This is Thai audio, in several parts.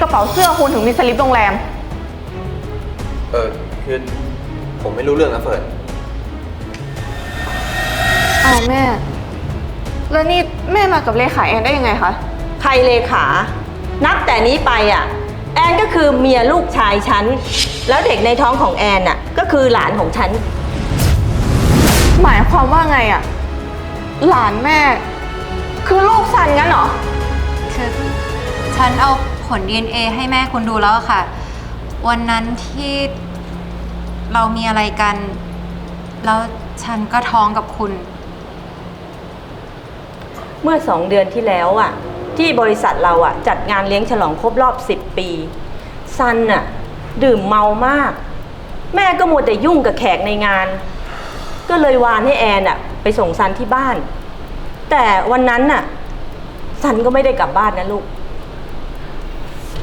กระเป๋าเสื้อคุณถึงมีสลิปโรงแรม เออคือผมไม่รู้เรื่องนะเฟิร์นอ้าวแม่ แล้วนี่แม่มากับเลขาแอนได้ยังไงคะ ใครเลขา นับแต่นี้ไปอะ แอนก็คือเมียลูกชายฉัน แล้วเด็กในท้องของแอนน่ะ ก็คือหลานของฉัน หมายความว่าไงอะหลานแม่ คือลูกซันงั้นเหรอคือฉันเอา ผล DNA ให้แม่คุณดูแล้วอะค่ะ วันนั้นที่เรามีอะไรกัน แล้วฉันก็ท้องกับคุณ เมื่อสองเดือนที่แล้วอะ ที่บริษัทเราอะ จัดงานเลี้ยงฉลองครบรอบ 10 ปี ซันอะ ดื่มเมามาก แม่ก็มัวแต่ยุ่งกับแขกในงาน ก็เลยวานให้แอนอะ ไปส่งซันที่บ้าน แต่วันนั้นน่ะ ซันก็ไม่ได้กลับบ้านนะลูก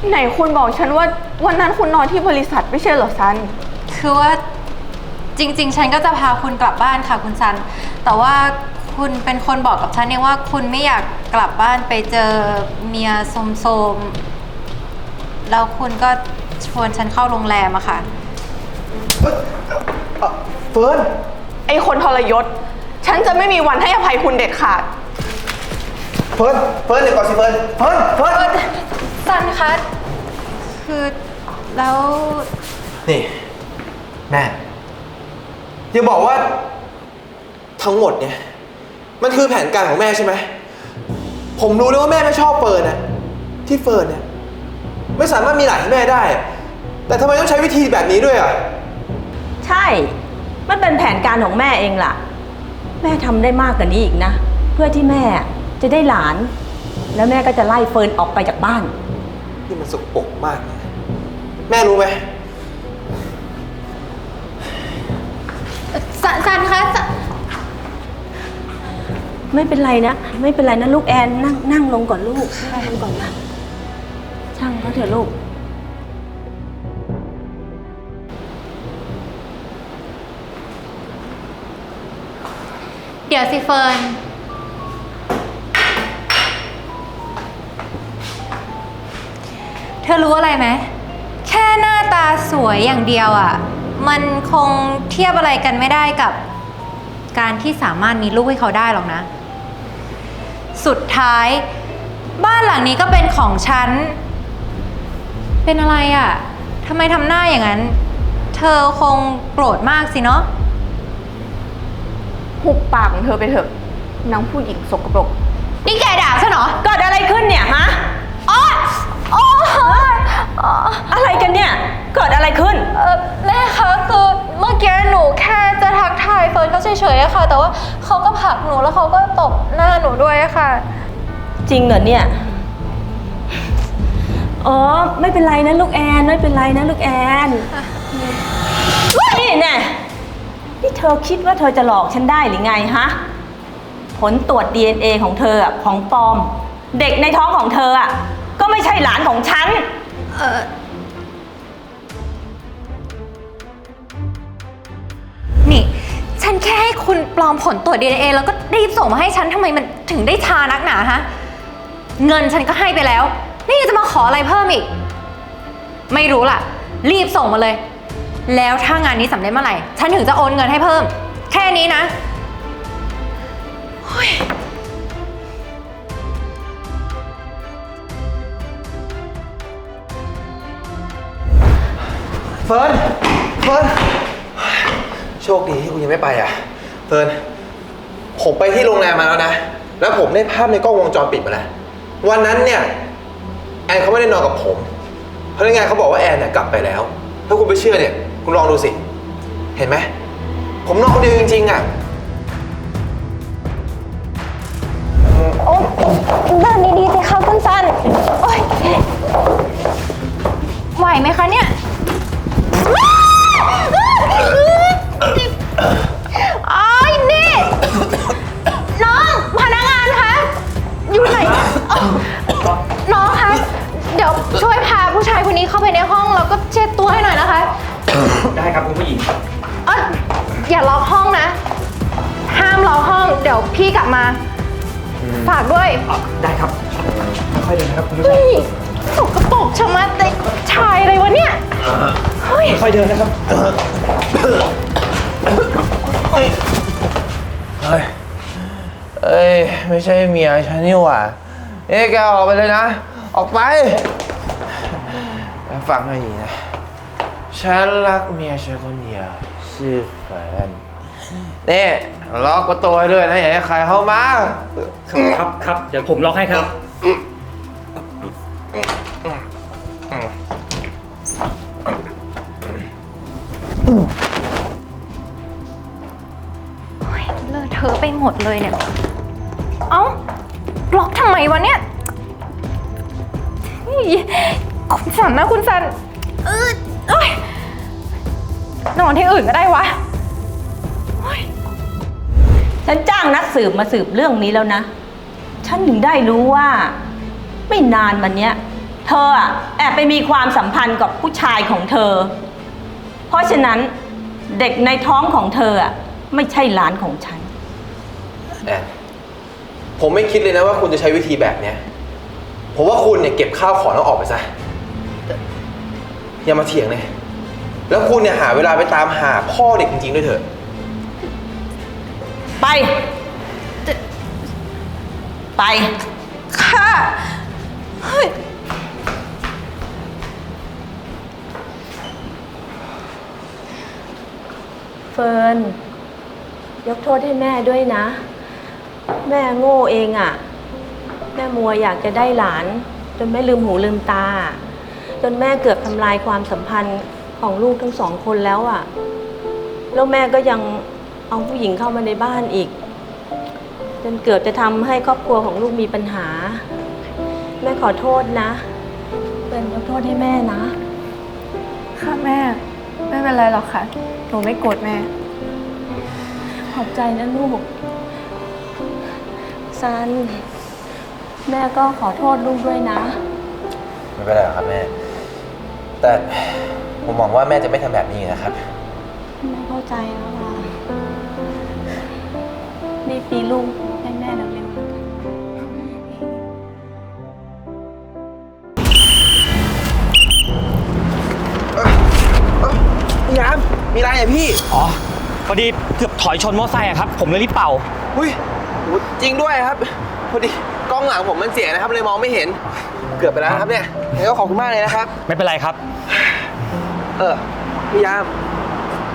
ไหนคุณบอกฉันว่าวันนั้นคุณนอนที่บริษัทไม่ใช่เหรอซัน คือว่าจริง ๆ ฉันก็จะพาคุณกลับบ้านค่ะคุณซัน แต่ว่าคุณเป็นคนบอกกับฉันเองว่าคุณไม่อยากกลับบ้านไปเจอเมียโสมๆแล้วคุณก็ชวนฉันเข้าโรงแรมอะค่ะเฟิร์น ไอ้คนทรยศ ฉันจะไม่มีวันให้อภัยคุณเด็ดขาด เฟิร์น เฟิร์นเดี๋ยวก่อนสิเฟิร์น เฟิร์น เฟิร์น ซันคะ คือแล้วนี่ แม่อย่าบอกว่า ทั้งหมดเนี่ย มันคือแผนการของแม่ใช่ไหม ผมรู้เลยว่าแม่ไม่ชอบเฟิร์นนะที่เฟิร์นเนี่ย ไม่สามารถมีหลานให้แม่ได้อะแต่ทำไมต้องใช้วิธีแบบนี้ด้วยอะ ใช่ มันเป็นแผนการของแม่เองล่ะ แม่ทำได้มากกว่านี้อีกนะ เพื่อที่แม่จะได้หลาน แล้วแม่ก็จะไล่เฟิร์นออกไปจากบ้าน นี่มันสกปรกมากนะแม่รู้ไหมซันซันคะซันไม่เป็นไรนะ ไม่เป็นไรนะลูกแอนนั่งนั่งลงก่อนลูกนั่งลงก่อนนะช่างเขาเถอะลูก เดี๋ยวสิเฟิร์น เธ อรู้อะไรไหม แค่หน้าตาสวยอย่างเดียวอะ่ะ มันคงเทียบอะไรกันไม่ได้กับ การที่สามารถมีลูกให้เขาได้หรอกนะ สุดท้าย บ้านหลังนี้ก็เป็นของฉัน เป็นอะไรอะ่ะทำไมทำหน้าอย่างนั้น เธอคงโกรธมากสิเนาะ หุบปากของเธอไปเถอะนางผู้หญิงสกปรก นี่แกด่าฉันเหรอ เกิดอะไรขึ้นเนี่ยฮะ อ๋ออ๋ออ๋ออะไรกันเนี่ย เกิดอะไรขึ้น เอ่อแม่คะคือเมื่อกี้หนูแค่จะทักทายเฟิร์นเขาเฉยๆอะค่ะ แต่ว่าเขาก็ผลักหนูแล้วเขาก็ตบหน้าหนูด้วยอะค่ะ จริงเหรอเนี่ย อ๋อ ไม่เป็นไรนะลูกแอน ไม่เป็นไรนะลูกแอนนี่แน่นี่เธอคิดว่าเธอจะหลอกฉันได้หรือไงฮะ ผลตรวจ DNA ของเธออะของปลอม เด็กในท้องของเธออะ ก็ไม่ใช่หลานของฉัน เออนี่ ฉันแค่ให้คุณปลอมผลตรวจ DNA แล้วก็รีบส่งมาให้ฉันทำไมมันถึงได้ชานักหนาฮะ เงินฉันก็ให้ไปแล้ว นี่ยังจะมาขออะไรเพิ่มอีก ไม่รู้ล่ะ รีบส่งมาเลย แล้วถ้างานนี้สำเร็จเมื่อไหร่ ฉันถึงจะโอนเงินให้เพิ่ม แค่นี้นะเเฟิร์น เฟิร์น โชคดีที่คุณยังไม่ไปอะ เฟิร์น ผมไปที่โรงแรมมาแล้วนะ แล้วผมได้ภาพในกล้องวงจรปิดมาแล้ว วันนั้นเนี่ย แอนเขาไม่ได้นอนกับผมพนักงานเขาบอกว่าแอนเนี่ยกลับไปแล้ว ถ้าคุณไม่เชื่อเนี่ย คุณลองดูสิ เห็นไหม ผมนอนคนเดียวจริงๆอะเดินดีๆสิคะคุณซัน โอ๊ยไหวไหมคะเนี่ย อ้ายนี่ น้องพนักงานคะอยู่ไหนเอ้าน้องคะเดี๋ยวช่วยพาผู้ชายคนนี้เข้าไปในห้องแล้วก็เช็ดตัวให้หน่อยนะคะได้ครับคุณผู้หญิง เอยอย่าล็อกห้องนะ ห้ามล็อกห้อง เดี๋ยวพี่กลับมา ฝากด้วยได้ครับค่อยๆเดินนะครับคุณผู้ชม เฮ้ย สกปรกชะมัดเลยชายอะไรวะเนี่ยค่อยเดินนะครับ เฮ้ย เอ้ย ไม่ใช่เมียฉันนี่หว่าเอ้ยแกออกไปเลยนะ ออกไปแล้วฟังให้ดีนะ ฉันรักเมียฉันคนเดียวชื่อเฟิร์นนี่ล็อกประตูให้ด้วยนะอย่าให้ใครเข้ามา ครับครับ เดี๋ยวผมล็อกให้ครับ เลอะเทอะไปหมดเลยเนี่ย เอ้าล็อกทำไมวะเนี่ยนี่คุณสันนะคุณสันเออเอ้ยนอนที่อื่นก็ได้วะ ฉันจ้างนักสืบมาสืบเรื่องนี้แล้วนะ ฉันถึงได้รู้ว่า ไม่นานมาเนี้ย เธออะแอบไปมีความสัมพันธ์กับผู้ชายของเธอ เพราะฉะนั้นเด็กในท้องของเธออะไม่ใช่หลานของฉัน แอนผมไม่คิดเลยนะว่าคุณจะใช้วิธีแบบเนี้ยผมว่าคุณเนี่ยเก็บข้าวของแล้วออกไปซะ อย่ามาเถียงเลย แล้วคุณเนี่ยหาเวลาไปตามหาพ่อเด็กจริงๆด้วยเถอะ ไป ไป ค่ะ เฮ้ย เฟิร์นยกโทษให้แม่ด้วยนะ แม่โง่เองอะ่ะ แม่มัวอยากจะได้หลาน จนแม่ลืมหูลืมตา จนแม่เกือบทำลายความสัมพันธ์ของลูกทั้งสองคนแล้วอะ่ะ แล้วแม่ก็ยังเอาผู้หญิงเข้ามาในบ้านอีก จนเกือบจะทำให้ครอบครัวของลูกมีปัญหา แม่ขอโทษนะเฟิร์นยกโทษให้แม่นะ ค่ะแม่ ไม่เป็นไรหรอกค่ะ หนูไม่โกรธแม่ ขอบใจนะลูก ซัน แม่ก็ขอโทษลูกด้วยนะ ไม่เป็นไรหรอกครับแม่ แต่ผมหวังว่าแม่จะไม่ทำแบบนี้อีกนะครับ แม่เข้าใจแล้วล่ะนี่ปีลูก มมีอะไรอะพี่ อ๋อ พอดีเกือบถอยชนมอเตอร์ไซค์อะครับ ผมเลยรีบเป่า อุ้ยโหจริงด้วยครับ พอดีกล้องหลังผมมันเสียนะครับเลยมองไม่เห็น เกือบไปแล้วนะครับเนี่ยงั้นก็ขอบคุณมากเลยนะครับ ไม่เป็นไรครับ เออพี่ยาม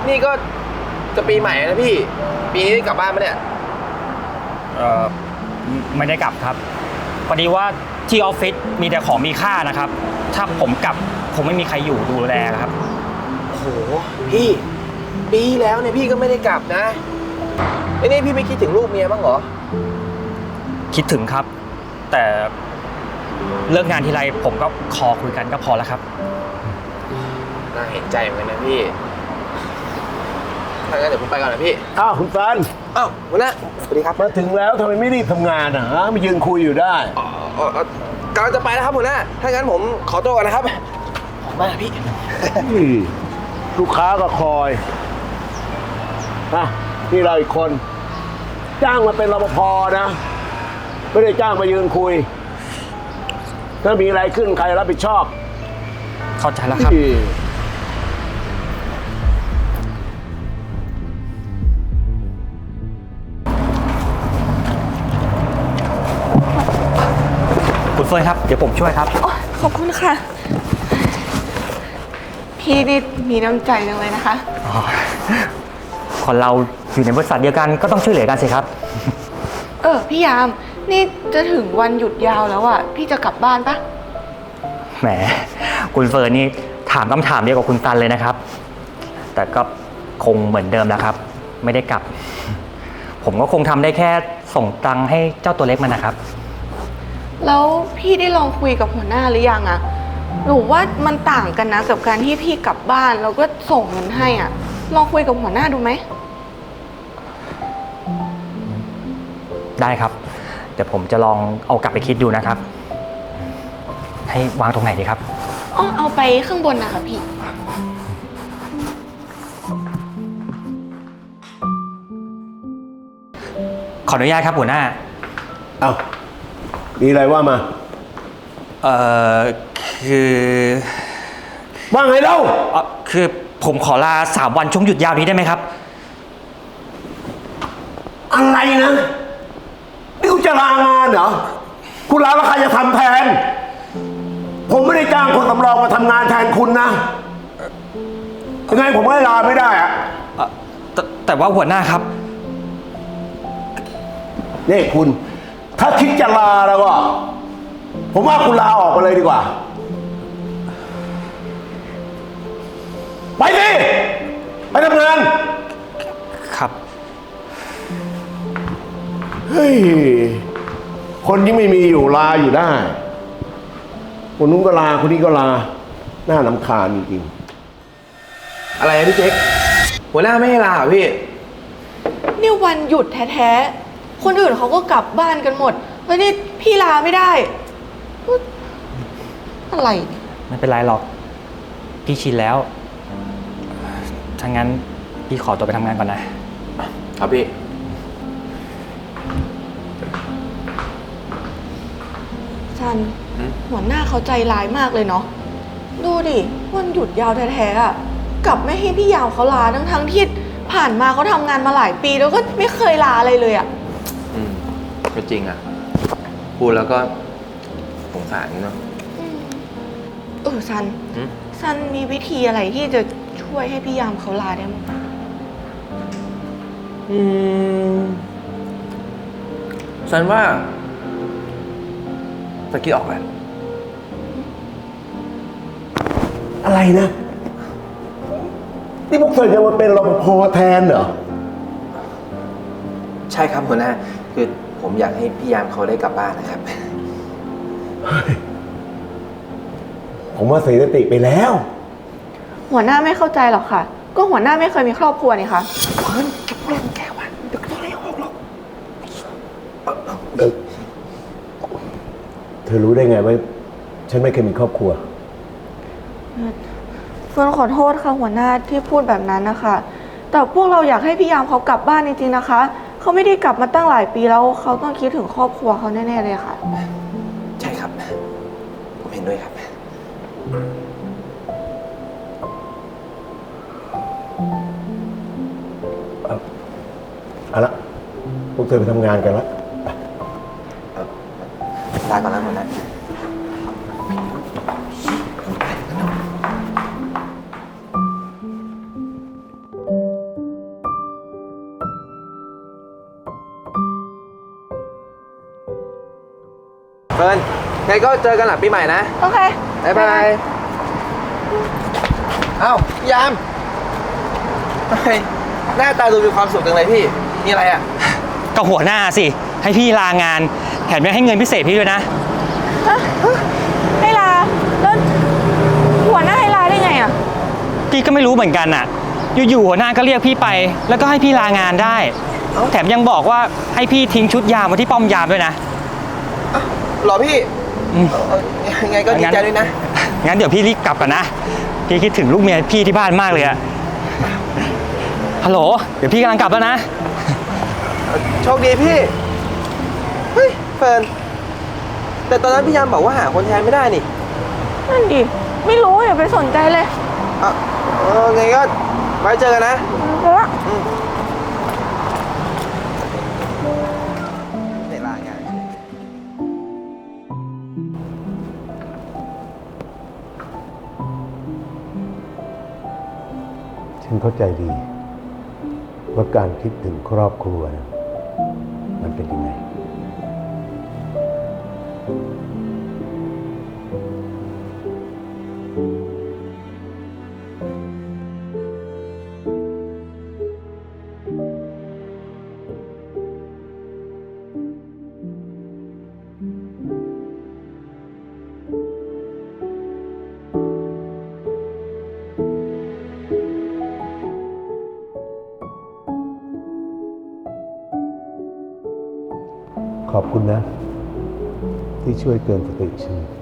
นี่ก็จะปีใหม่แล้วนะพี่ ปีนี้ได้กลับบ้านไหมเนี่ย เอ่อไม่ได้กลับครับ พอดีว่าที่ออฟฟิศมีแต่ของมีค่านะครับ ถ้าผมกลับคงไม่มีใครอยู่ดูแลครับ โอ้โหพี่ปีที่แล้วเนี่ยพี่ก็ไม่ได้กลับนะไอ้นี่พี่ไม่คิดถึงลูกเมียบ้างเหรอ คิดถึงครับ แต่เลิกงานทีไรผมก็คอคุยกันก็พอแล้วครับ น่าเห็นใจเหมือนกันนะพี่ถ้างั้นเดี๋ยวผมไปก่อนนะพี่ อ้าวคุณซันอ้าวหัวหน้าสวัสดีครับมาถึงแล้วทำไมไม่รีบทำงานอะฮะมายืนคุยอยู่ได้ อ๋ออ๋ออ๋อกำลังจะไปแล้วครับหัวหน้าถ้างั้นผมขอตัวก่อนนะครับ ขอบคุณมากนะพี่นี่ ลูกค้าก็คอยอะนี่เราอีกคน จ้างมาเป็นรปภนะ ไม่ได้จ้างมายืนคุย ถ้ามีอะไรขึ้นใครรับผิดชอบเข้าใจแล้วครับนี่คุณเฟิร์นครับ เดี๋ยวผมช่วยครับ โอ้ขอบคุณค่ะ พี่นี่มีน้ำใจจังเลยนะคะ คนเราอยู่ในบริษัทเดียวกันก็ต้องช่วยเหลือกันสิครับ เออ พี่ยาม นี่จะถึงวันหยุดยาวแล้วอะพี่จะกลับบ้านปะแหม คุณเฟิร์นนี่ถามคำถามเดียวกับคุณตันเลยนะครับ แต่ก็คงเหมือนเดิมนะครับ ไม่ได้กลับ ผมก็คงทำได้แค่ส่งตังค์ให้เจ้าตัวเล็กมันนะครับ แล้วพี่ได้ลองคุยกับหัวหน้าหรือยังอะ หนูว่ามันต่างกันนะกับการที่พี่กลับบ้านแล้วก็ส่งเงินให้อะลองคุยกับหัวหน้าดูไหม ได้ครับ เดี๋ยวผมจะลองเอากลับไปคิดดูนะครับ ให้วางตรงไหนดีครับอ๋อเอาไปข้างบนนะคะพี่ ขออนุญาตครับหัวหน้า เอามีอะไรว่ามา เอ่อคือว่าไงเล่าเอ่อคือผมขอลาสามวันช่วงหยุดยาวนี้ได้ไหมครับ อะไรนะนี่คุณจะลางานเหรอ คุณลาแล้วใครจะทำแทน ผมไม่ได้จ้างคนสำรองมาทำงานแทนคุณนะยังไงผมก็ลาไม่ได้อะเอ่อแต่แต่ว่าหัวหน้าครับ นี่คุณ ถ้าคิดจะลาแล้วก็ ผมว่าคุณลาออกไปเลยดีกว่า ไปสิ ไปทำงาน ครับ เฮ้ย คนที่ไม่มีอยู่ลาอยู่ได้ คนนู้นก็ลา คนนี้ก็ลาหน้าลำคาญจริงอะไรอะพี่เจ๊กหัวหน้าไม่ให้ลาเหรอพี่ นี่วันหยุดแท้ๆ คนอื่นเขาก็กลับบ้านกันหมด แล้วนี่พี่ลาไม่ได้ อะไรเนี่ยไม่เป็นไรหรอก พี่ชินแล้ว ถ้างั้นพี่ขอตัวไปทำงานก่อนนะ ครับพี่ ซันหืม หัวหน้าเขาใจร้ายมากเลยเนาะดูดิวันหยุดยาวแท้ๆอะกลับไม่ให้พี่ยาวเขาลาทั้งทั้งๆที่ผ่านมาเขาทำงานมาหลายปีแล้วก็ไม่เคยลาอะไรเลยอะอืมก็จริงอะ พูดแล้วก็ สงสารเนาะ เออซันหืม ซันมีวิธีอะไรที่จะช่วยให้พี่ยามเขาลาได้มั้งอืมฉันว่าสกิดออกแล้วๆอะไรนะ นี่พวกเธอจะมาเป็นรปภแทนเหรอ ใช่ครับหัวหน้า คือผมอยากให้พี่ยามเขาได้กลับบ้านนะครับ ผมว่าเสียสติไปแล้ว หัวหน้าไม่เข้าใจหรอกค่ะ ก็หัวหน้าไม่เคยมีครอบครัวนี่คะเออเธอรู้ได้ไงว่าฉันไม่เคยมีครอบครัว เฟิร์นขอโทษค่ะหัวหน้าที่พูดแบบนั้นนะคะ แต่พวกเราอยากให้พี่ยามเขากลับบ้านจริงๆนะคะ เขาไม่ได้กลับมาตั้งหลายปีแล้ว เขาต้องคิดถึงครอบครัวเขาแน่ๆเลยค่ะใช่ครับผมเห็นด้วยครับ เอาละพวกเธอไปทำงานกันละลาก่อนนะหัวหน้าเฟิร์น ไงก็เจอกันหลังปีใหม่นะโอเคบ๊ายบายเอ้าพี่ยามเฮ้ยหน้าตาดูมีความสุขจังเลยพี่ มีอะไรอะ ก็หัวหน้าสิ ให้พี่ลางาน แถมยังให้เงินพิเศษพี่ด้วยนะให้ลาแล้วหัวหน้าให้ลาได้ไงอะ พี่ก็ไม่รู้เหมือนกันอะ อยู่ๆหัวหน้าก็เรียกพี่ไป แล้วก็ให้พี่ลางานได้ แถมยังบอกว่าให้พี่ทิ้งชุดยามไว้ที่ป้อมยามด้วยนะ หรอพี่อืมเออ ยังไงก็ดีใจด้วยนะ งั้นเดี๋ยวพี่รีบกลับก่อนนะ พี่คิดถึงลูกเมียพี่ที่บ้านมากเลยอะฮัลโหล เดี๋ยวพี่กำลังกลับแล้วนะ โชคดีพี่ เฮ้ยเฟิร์น แต่ตอนนั้นพี่ยามบอกว่าหาคนแทนไม่ได้นี่นั่นดิ ไม่รู้อย่าไปสนใจเลย อะเออไงก็ไว้เจอกันนะ เออ เข้าใจดีว่าการคิดถึงครอบครัวนะ ขอบคุณนะ ที่ช่วยเตือนสติฉัน